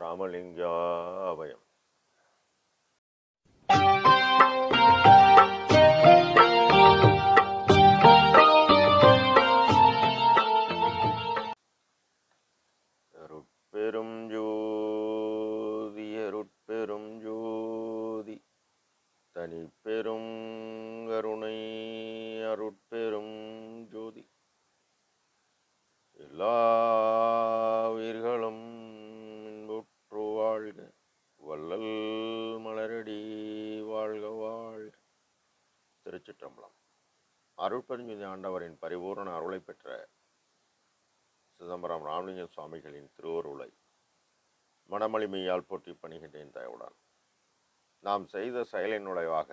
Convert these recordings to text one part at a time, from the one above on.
ராமலிங்காபயம். அருட்பெரும் ஜோதி அருட்பெரும் ஜோதி. தனிப்பெரும் கருணை அருட்பெரும் ஜோதி. எல்லா அருட்பெருஞ்சுதி ஆண்டவரின் பரிபூரண அருளை பெற்ற சிதம்பரம் ராமலிங்க சுவாமிகளின் திருவருளை மனமளிமையால் போட்டி பணிகின்றேன் தயவுடன். நாம் செய்த செயலின் நுழைவாக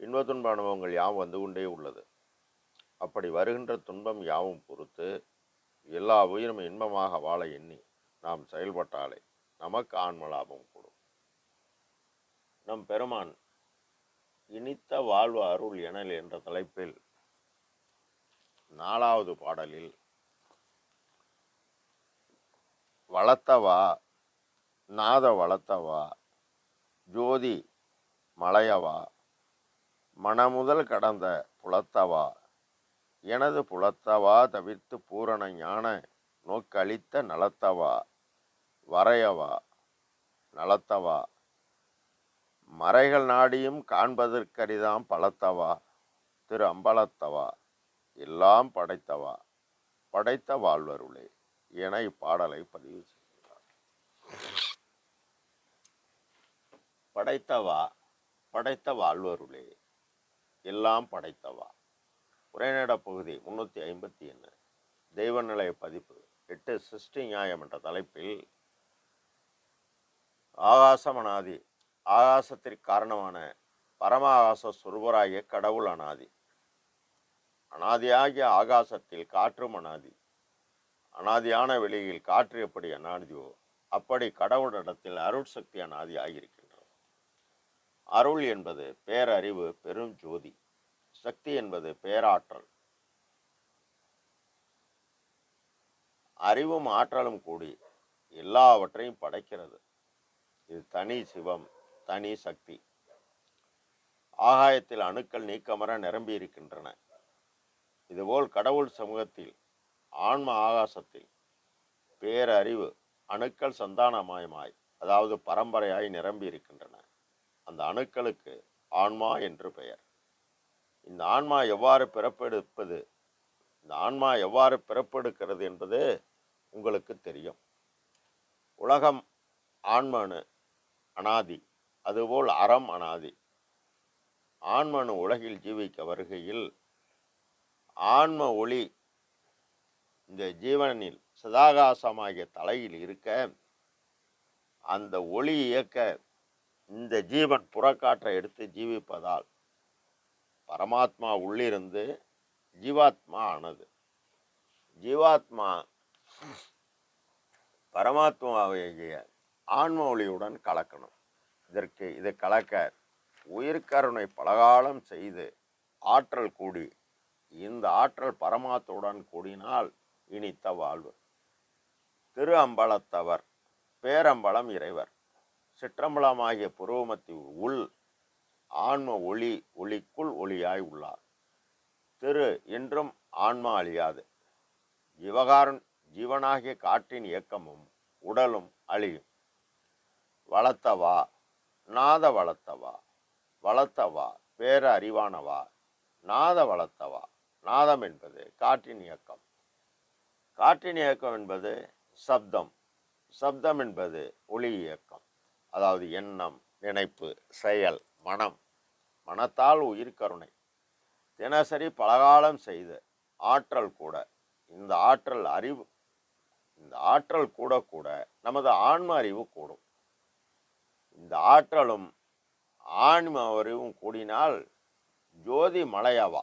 இன்ப துன்ப அனுபவங்கள் யாவும் வந்து கொண்டே உள்ளது. அப்படி வருகின்ற துன்பம் யாவும் பொறுத்து எல்லா உயிரும் இன்பமாக வாழ எண்ணி நாம் செயல்பட்டாலே நமக்கு ஆன்ம லாபம் கூடும். நம் பெருமான் இனித்த வாழ்வு அருள் எனல் என்ற தலைப்பில் நாலாவது பாடலில் வளர்த்தவா நாத வளர்த்தவா ஜோதி மலையவா மனமுதல் கடந்த புலத்தவா எனது புலத்தவா தவிர்த்து பூரண ஞான நோக்களித்த நலத்தவா வரையவா நலத்தவா மறைகள் நாடியும் காண்பதற்கரிதாம் பலத்தவா? திரு அம்பலத்தவா? எல்லாம் படைத்தவா? படைத்த வாழ்வருளே என இப்பாடலை பதிவு செய்கிறார். படைத்தவா? படைத்த வாழ்வருளே எல்லாம் படைத்தவா? உரைநட பகுதி முன்னூற்றி ஐம்பத்தி ஒன்று தெய்வநிலைய பதிப்பு எட்டு சிருஷ்டி நியாயம் என்ற தலைப்பில் ஆகாசமனாதி ஆகாசத்திற்கு காரணமான பரம ஆகாச சுரூபராகிய கடவுள் அனாதி. அனாதியாகிய ஆகாசத்தில் காற்றும் அனாதி. அனாதியான வெளியில் காற்று எப்படி அனாதியோ அப்படி கடவுளிடத்தில் அருள் சக்தி அனாதி ஆகியிருக்கின்றது. அருள் என்பது பேரறிவு பெரும் ஜோதி. சக்தி என்பது பேராற்றல். அறிவும் ஆற்றலும் கூடி எல்லாவற்றையும் படைக்கிறது. இது தனி சிவம் தனி சக்தி. ஆகாயத்தில் அணுக்கள் நீக்கமர நிரம்பி இருக்கின்றன இதுபோல் கடவுள் சமூகத்தில் ஆன்ம ஆகாசத்தில் பேரறிவு அணுக்கள் சந்தானமயமாய் அதாவது பரம்பரையாய் நிரம்பி இருக்கின்றன அந்த அணுக்களுக்கு ஆன்மா என்று பெயர். இந்த ஆன்மா எவ்வாறு பிறப்பெடுப்பது? இந்த ஆன்மா எவ்வாறு பிறப்பெடுக்கிறது என்பது உங்களுக்கு தெரியும். உலகம் ஆன்மனு அனாதி அதுபோல் அறம் அனாதி. ஆன்மனு உலகில் ஜீவிக்க வருகையில் ஆன்ம ஒளி இந்த ஜீவனில் சதாகாசமாகிய தலையில் இருக்க அந்த ஒளி இயக்க இந்த ஜீவன் புறக்காற்றை எடுத்து ஜீவிப்பதால் பரமாத்மா உள்ளிருந்து ஜீவாத்மா ஆனது. ஜீவாத்மா பரமாத்மாவாகிய ஆன்ம ஒளியுடன் கலக்கணும். இதற்கு இதை கலக்க உயிர்கருணை பலகாலம் செய்து ஆற்றல் கூடி இந்த ஆற்றல் பரமாத்துடன் கூடினால் இனித்த வாழ்வு திரு அம்பலத்தவர் பேரம்பலம் இறைவர் சிற்றம்பலமாகிய புருவமத்தி உள் ஆன்ம ஒளி ஒளிக்குள் ஒளியாய் உள்ளார். திரு என்றும் ஆன்மா அழியாது. ஜீவகாரன் ஜீவனாகிய காற்றின் இயக்கமும் உடலும் அழியும். வளர்த்தவா நாத வளர்த்தவா வளர்த்தவா பேர அறிவானவா? நாத வளர்த்தவா நாதம் என்பது காற்றின் இயக்கம். காற்றின் இயக்கம் என்பது சப்தம். சப்தம் என்பது ஒளி இயக்கம். அதாவது எண்ணம் நினைப்பு செயல் மனம். மனத்தால் உயிர் கருணை. தினசரி பலகாலம் செய்த ஆற்றல் கூட. இந்த ஆற்றல் அறிவு இந்த ஆற்றல் கூட கூட நமது ஆன்ம அறிவு கூடும். இந்த ஆற்றலும் ஆன்ம அறிவும் கூடினால் ஜோதி மலையாவா?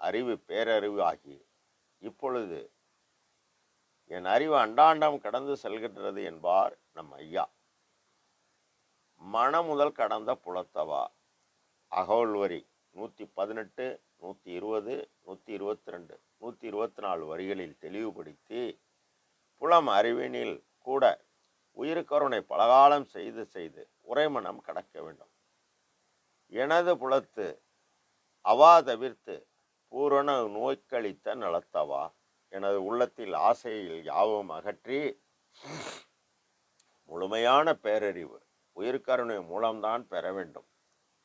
அறிவு பேரறிவு ஆகி இப்பொழுது என் அறிவு அண்டாண்டம் கடந்து செல்கின்றது என்பார் நம் ஐயா. மனமுதல் கடந்த புலத்தவா? அகவல் வரி நூற்றி பதினெட்டு நூற்றி இருபது நூற்றி இருபத்தி ரெண்டு நூற்றி இருபத்தி நாலு வரிகளில் தெளிவுபடுத்தி புலம் அறிவினில் கூட உயிருக்கருணை பலகாலம் செய்து செய்து உரைமனம் கடக்க வேண்டும். எனது புலத்து அவா தவிர்த்து பூரண நோய்க்களித்த நலத்தவா? எனது உள்ளத்தில் ஆசையில் யாவும் அகற்றி முழுமையான பேரறிவு உயிர்கருணை மூலம்தான் பெற வேண்டும்.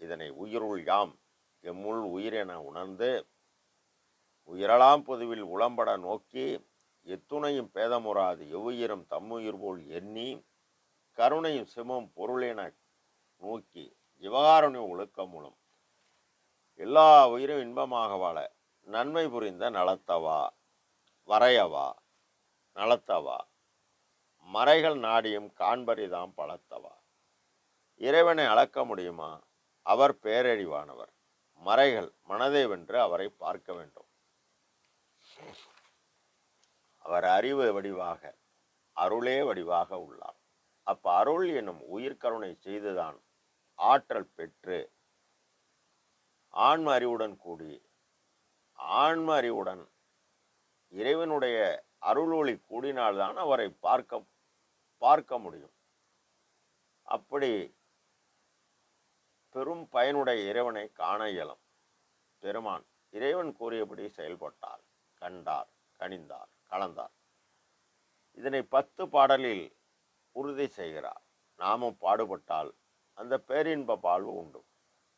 இதனை உயிருள் யாம் எம்முள் உயிர் என உணர்ந்து உயிரலாம் பொதுவில் உளம்பட நோக்கி எத்துணையும் பேதமுறாது எவ்வுயிரும் தம்முயிர் போல் எண்ணி கருணையும் சிமம் பொருளென நோக்கி ஜிவகாருண்ய ஒழுக்கம் மூலம். எல்லா உயிரும் இன்பமாக வாழ நன்மை புரிந்த நலத்தவா வரையவா நலத்தவா. மறைகள் நாடியும் காண்பரிதாம் பலத்தவா. இறைவனை அளக்க முடியுமா? அவர் பேரழிவானவர். மறைகள் மனதை வென்று அவரை பார்க்க வேண்டும். அவர் அறிவு வடிவாக அருளே வடிவாக உள்ளார். அப்ப அருள் எனும் உயிர்கருணை செய்துதான் ஆற்றல் பெற்று ஆன்ம அறிவுடன் கூடி ஆன்ம அறிவுடன் இறைவனுடைய அருளொளி கூடினால்தான் அவரை பார்க்க பார்க்க முடியும். அப்படி பெரும் பயனுடைய இறைவனை காண இயலும். பெருமான் இறைவன் கூறியபடி செயல்பட்டார் கண்டார் கணிந்தார். கலந்தார். இதனை பத்து பாடலில் உறுதி செய்கிறார். நாமும் பாடுபட்டால் அந்த பேரின்ப வாழ்வு உண்டு.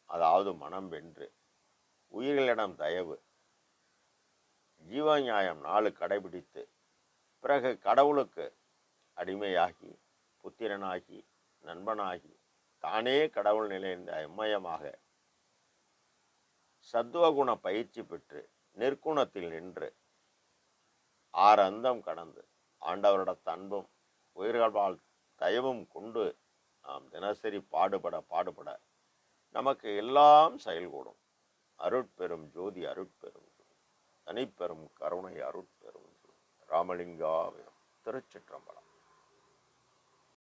அதாவது மனம் வென்று உயிர்களிடம் தயவு ஜீவநியாயம் நாலு கடைபிடித்து பிறகு கடவுளுக்கு அடிமையாகி புத்திரனாகி நண்பனாகி தானே கடவுள் நிலைந்த எம்மயமாக சத்துவகுண பயிற்சி பெற்று நிற்குணத்தில் நின்று ஆறு அந்தம் கடந்து ஆண்டவரோட தன்பும் உயிர்கள் தயவும் கொண்டு நாம் தினசரி பாடுபட பாடுபட நமக்கு எல்லாம் செயல்கூடும். அருட்பெரும் ஜோதி அருட்பெரும் தனிப்பெரும் கருணை அருட்பெரும் ஜோதி. திருச்சிற்றம்பலம்.